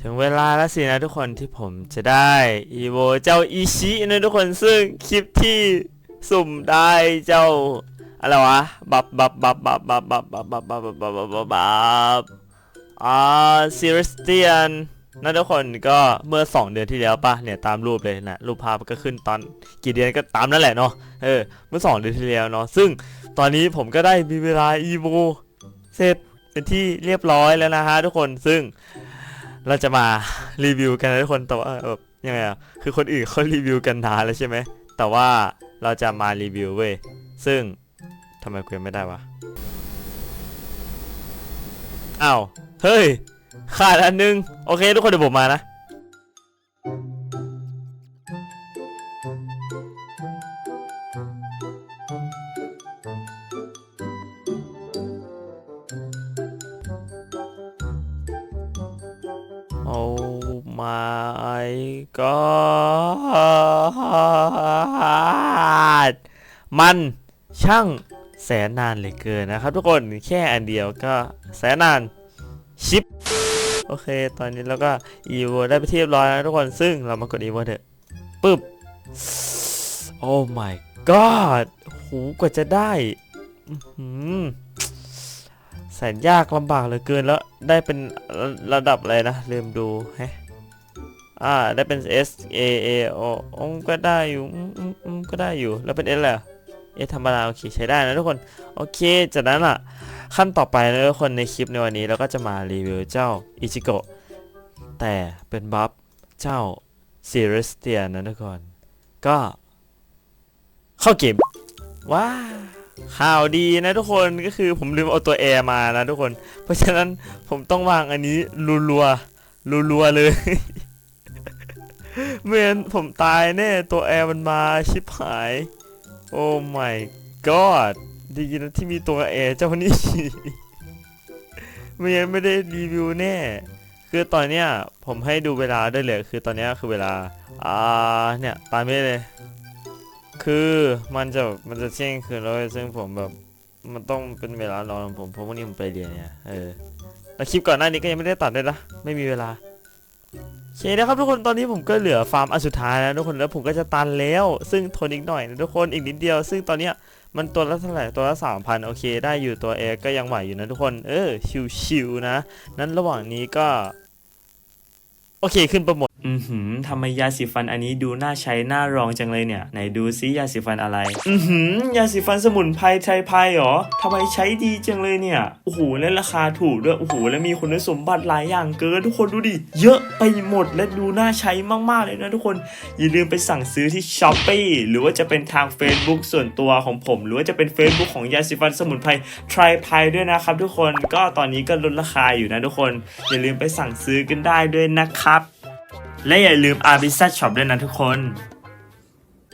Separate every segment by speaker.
Speaker 1: ถึงเวลาแล้วสินะทุกคนที่ผมจะได้อีโวเจ้าอิชินะทุกคนซึ่งคลิปที่สุ่มได้เจ้าอะไรวะบับบับบับบับบับบับบับบับบับบับบับบับบับอ่าซิริสเตียนนะทุกคนก็เมื่อ 2 เดือนที่แล้วปะเนี่ยตามรูปเลยนะรูปภาพก็ขึ้นตอนกี่เดือนก็ตามนั่นแหละเนาะเออเมื่อ 2 เดือนที่แล้วเนาะซึ่งตอนนี้ผมก็ได้มีเวลาอีโวเสร็จเป็นที่เรียบร้อยแล้วนะฮะทุกคนซึ่ง เราจะมารีวิวกันนะทุกคนแต่ว่าแบบยังไงอะคือคนอื่นเขารีวิวกันนานแล้วใช่ไหมแต่ว่าเราจะมารีวิวเว้ยซึ่งทำไมกูยังไม่ได้วะอ้าวเฮ้ยขาดอันนึง โอเค ทุกคนเดี๋ยวผมมานะ โอ้ my god มันช่างแสนนานเหลยเกินนะครับ ทุกคนแค่อันเดียวก็แสนนานชิปโอเค ตอนนี้เราก็ evo ได้ไปที่เรียบร้อยแล้วทุกคนซึ่งเรามากด evo เถอะปึ๊บ โอ้ my god หูกว่าจะได้ อื แสนยากลำบากเหลือเกินแล้วได้เป็นระดับอะไรนะลืมดูแฮะอ่าได้เป็น S A A O อมก็ได้อยู่อืมก็ได้อยู่แล้วเป็น S แหละเอธรรมดาโอเคใช้ได้นะทุกคนโอเคจากนั้นอะขั้นต่อไปนะทุกคนในคลิปในวันนี้เราก็จะมารีวิวเจ้าอิจิโกะแต่เป็นบัฟเจ้าซีเรสเตียนะทุกคนก็เข้าเกมว้า ข่าวดีนะทุกคนก็คือผมลืมเอาตัวแอร์มานะทุกคน เพราะฉะนั้นผมต้องวางอันนี้รัวๆรัวๆเลย เมื่อนผมตายแน่ตัวแอร์มันมาชิบหาย โอ้ my god ดีนะที่มีตัวแอร์เจ้านี่ไม่งั้นไม่ได้รีวิวแน่ คือตอนเนี้ยผมให้ดูเวลาได้เลย คือตอนเนี้ยคือเวลา อ่าเนี่ยตามไม่เลย คือมันจะมันจะเที่ยงคืนแล้วเว้ยซึ่งผมแบบมันต้องเป็นเวลานอนของผมเพราะวันนี้ผมไปเรียนเนี่ยเออแล้วคลิปก่อนหน้านี้ก็ยังไม่ได้ตัดเลยนะไม่มีเวลาโอเคนะครับทุกคนตอนนี้ผมก็เหลือฟาร์มอันสุดท้ายแล้วทุกคนแล้วผมก็จะตันแล้ว ซึ่งทนอีกหน่อยนะทุกคนอีกนิดเดียว ซึ่งตอนเนี้ยมันตัวละเท่าไหร่ตัวละสามพันโอเค ได้อยู่ตัวเอก็ยังไหวอยู่นะทุกคนเออชิวๆนะ นั้นระหว่างนี้ก็ โอเคขึ้นปรโมท อือหือทำไมยาสีฟันอันนี้ดูน่าใช้น่ารองจังเลยเนี่ย ไหนดูซิยาสีฟันอะไร อือหือยาสีฟันสมุนไพรไทยไพรหรอทำไมใช้ดีจังเลยเนี่ย โอ้โหและราคาถูกด้วย โอ้โหและมีคุณสมบัติหลายอย่างเกินทุกคนดูดิ เยอะไปหมดและดูน่าใช้มากๆเลยนะทุกคน อย่าลืมไปสั่งซื้อที่ s h อ p e e หรือว่าจะเป็นทาง Facebook ส่วนตัวของผม หรือว่าจะเป็น Facebook ของยาสีฟันสมุนไพรไทรไพรด้วยนะครับ ทุกคน ก็ตอนนี้ก็ลดราคาอยู่นะทุกคน อย่าลืมไปสั่งซื้อกันได้ด้วยนะครับ และอย่าลืม a r b i s a Shop ด้วยนะทุกคน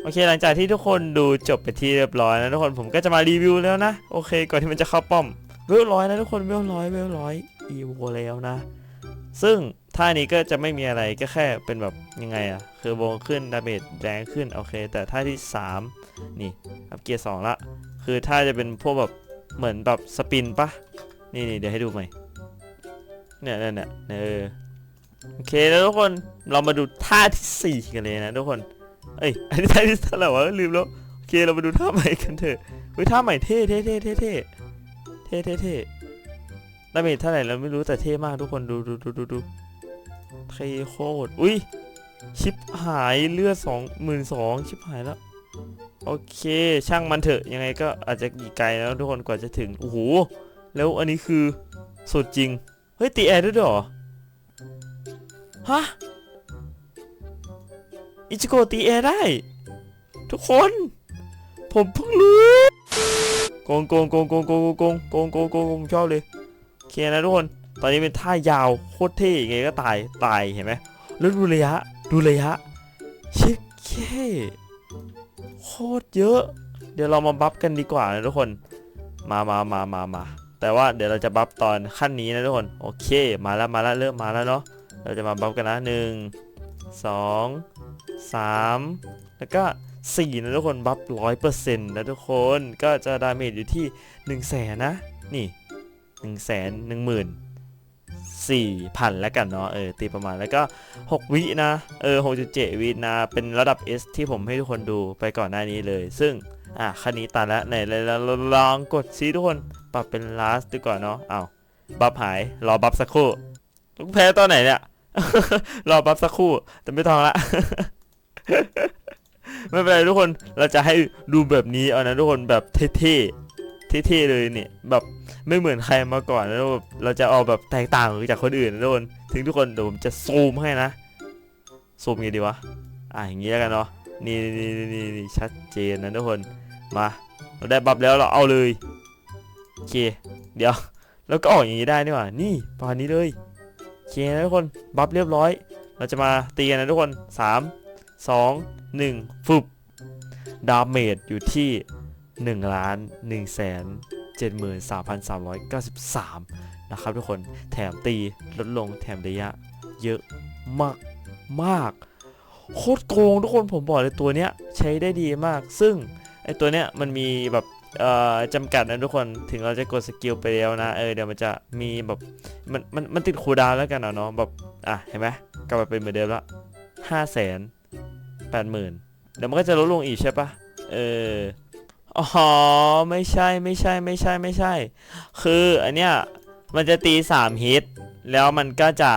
Speaker 1: โอเคหลังจากที่ทุกคนดูจบไปที่เรียบร้อยนะทุกคนผมก็จะมารีวิวแล้วนะ โอเค ก่อนที่มันจะเข้าป้อมเวลร้อยนะทุกคนเวลร้อยเวลร้อยอีโวแล้วนะ ซึ่งท่านี้ก็จะไม่มีอะไรก็แค่เป็นแบบยังไงอะคือวงขึ้นดาเมจแรงขึ้นโอเค แต่ท่าที่ 3 นี่อัพเกียร์สองละ คือท่าจะเป็นพวกแบบเหมือนแบบสปินปะนี่นี่เดี๋ยวให้ดูใหม่เนี่ยเนี่ยเนี่ยเออ โอเคแล้วทุกคนเรามาดูท่าที่ 4 กันเลยนะทุกคน เอ้ยอันนี้ท่าที่เท่าไหร่วะลืมแล้วโอเคเรามาดูท่าใหม่กันเถอะเฮ้ยท่าใหม่เท่เท่เท่เท่เท่เท่เท่เท่ดาเมจเท่าไหร่เราไม่รู้แต่เท่มากทุกคนดูดูดูดูดูเท่โคตรอุ้ยชิปหายเลือดสองหมื่นสองชิปหายแล้วโอเคช่างมันเถอะยังไงก็อาจจะอีกไกลแล้วทุกคนกว่าจะถึงโอ้โหแล้วอันนี้คือสุดจริงเฮ้ยตีแอร์ด้วยเหรอ ฮะ อิจิโกะตีเอได้ ทุกคน ผมเพิ่งรู้โกงโกงโกงโกงโกงโกงโกงโกงโกงโกงชอบเลยโอเคนะทุกคน ตอนนี้เป็นท่ายาวโคตรเท่ยังไงก็ตายตายเห็นไหมแล้วดูระยะดูระยะชิคเโคตรเยอะ เดี๋ยวเรามาบัฟกันดีกว่านะทุกคน มามามามามาแต่ว่าเดี๋ยวเราจะบัฟตอนขั้นนี้นะทุกคน โอเค มาแล้วมาแล้วเริ่มมาแล้วเนาะ เราจะมาบัฟกันนะหนึ่งสองสามแล้วก็สี่นะทุกคนบัฟร้อยเปอร์เซ็นต์นะทุกคนก็จะดาเมจอยู่ที่หนึ่งแสนนะ นี่หนึ่งแสนหนึ่งหมื่นส4,000แล้วกันเนาะเออตีประมาณแล้วก็ 6 วินะ เออ6.7วินะ เป็นระดับ S ที่ผมให้ทุกคนดูไปก่อนหน้านี้เลย ซึ่ง อะคันนี้ตัดแล้วไหนเราลองกดซิทุกคน ปรับเป็น last ดีกว่าเนาะเอาบัฟหาย รอบัฟสักครู่ลูกแพ้ตอนไหนเนี่ย รอบัฟสักครู่ แต่ไม่ทองละ ไม่เป็นไรทุกคนเราจะให้ดูแบบนี้เอานะทุกคนแบบเท่ๆเท่ๆเลยเนี่ยแบบไม่เหมือนใครมาก่อนแล้วแบบเราจะเอาแบบแตกต่างจากคนอื่นนะทุกคนถึงทุกคนเดี๋ยวผมจะซูมให้นะซูมยังไงดีวะอะอย่างงี้แล้วกันเนาะนี่นี่นี่นี่ชัดเจนนะทุกคนมาเราได้บัฟแล้วเราเอาเลยโอเคเดี๋ยวแล้วก็ออกอย่างนี้ได้นี่หว่านี่ประมาณนี้เลย เคนะทุกคน บัฟเรียบร้อย เราจะมาตีกันนะทุกคนสามสองหนึ่งฟึบดาเมจอยู่ที่1ล้าน1แสน73,393 นะครับทุกคนแถมตีลดลงแถมระยะ เยอะมากมากโคตรโกงทุกคนผมบอกเลยตัวเนี้ยใช้ได้ดีมาก ซึ่งไอตัวเนี้ยมันมีแบบ เอ่อจำกัดนะทุกคนถึงเราจะกดสกิลไปแล้วนะเออเดี๋ยวมันจะมีแบบมันมันมันติดคูดาวแล้วกันอเนาะแบบอะเห็นไหมกลับมาเป็นเหมือนเดิมละห้าแสนแปดหมื่นเดี๋ยวมันก็จะลดลงอีกใช่ปะเอออ๋อไม่ใช่ไม่ใช่ไม่ใช่ไม่ใช่ คืออันเนี้ยมันจะตี3ฮิตแล้วมันก็จะ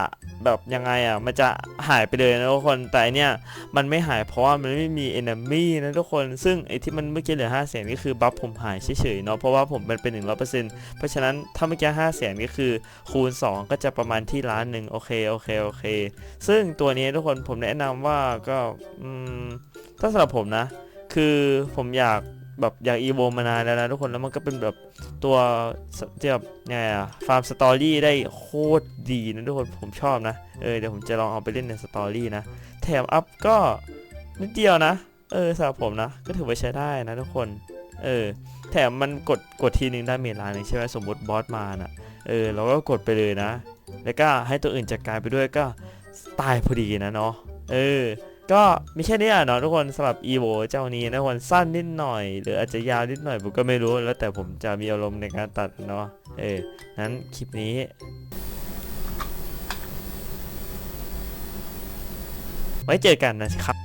Speaker 1: แบบยังไงอะมันจะหายไปเลยนะทุกคนแต่เนี้ยมันไม่หายเพราะว่ามันไม่มี enemy นะทุกคนซึ่งไอที่มันเมื่อกี้เหลือ5 0 0 0 0นก็คือบัฟผมหายเฉยๆเนาะเพราะว่าผมมันเป็น100%เพราะฉะนั้นถ้าเมื่อกี้5 0 0 0 0 0ก็คือคูณ2ก็จะประมาณที่ล้านหนึ่งโอเคโอเคโอเค ซึ่งตัวนี้ทุกคนผมแนะนำว่าก็อืมถ้าสำหรับผมนะ คือผมอยาก แบบอยากอีโวมานานแล้วนะทุกคนแล้วมันก็เป็นแบบตัวที่แบบไงอะฟาร์มสตอรี่ได้โคตรดีนะทุกคนผมชอบนะเออเดี๋ยวผมจะลองเอาไปเล่นในสตอรี่นะแถมอัพก็นิดเดียวนะ เออสำหรับผมนะ ก็ถือว่าใช้ได้นะทุกคนเออแถมมันกดกดทีนึงได้เมลานหนึงใช่ไหมสมมติบอสมาน่ะเออเราก็กดไปเลยนะ แล้วก็ให้ตัวอื่นจัดการไปด้วยก็ตายพอดีนะเนาะเออ ก็มีแค่นี้อะเนาะทุกคนสำหรับ EVO เจ้านี้นะทุกคนสั้นนิดหน่อย หรืออาจจะยาวนิดหน่อยผมก็ไม่รู้ แล้วแต่ผมจะมีอารมณ์ในการตัดเนาะเออนั้นคลิปนี้ไว้เจอกันนะครับ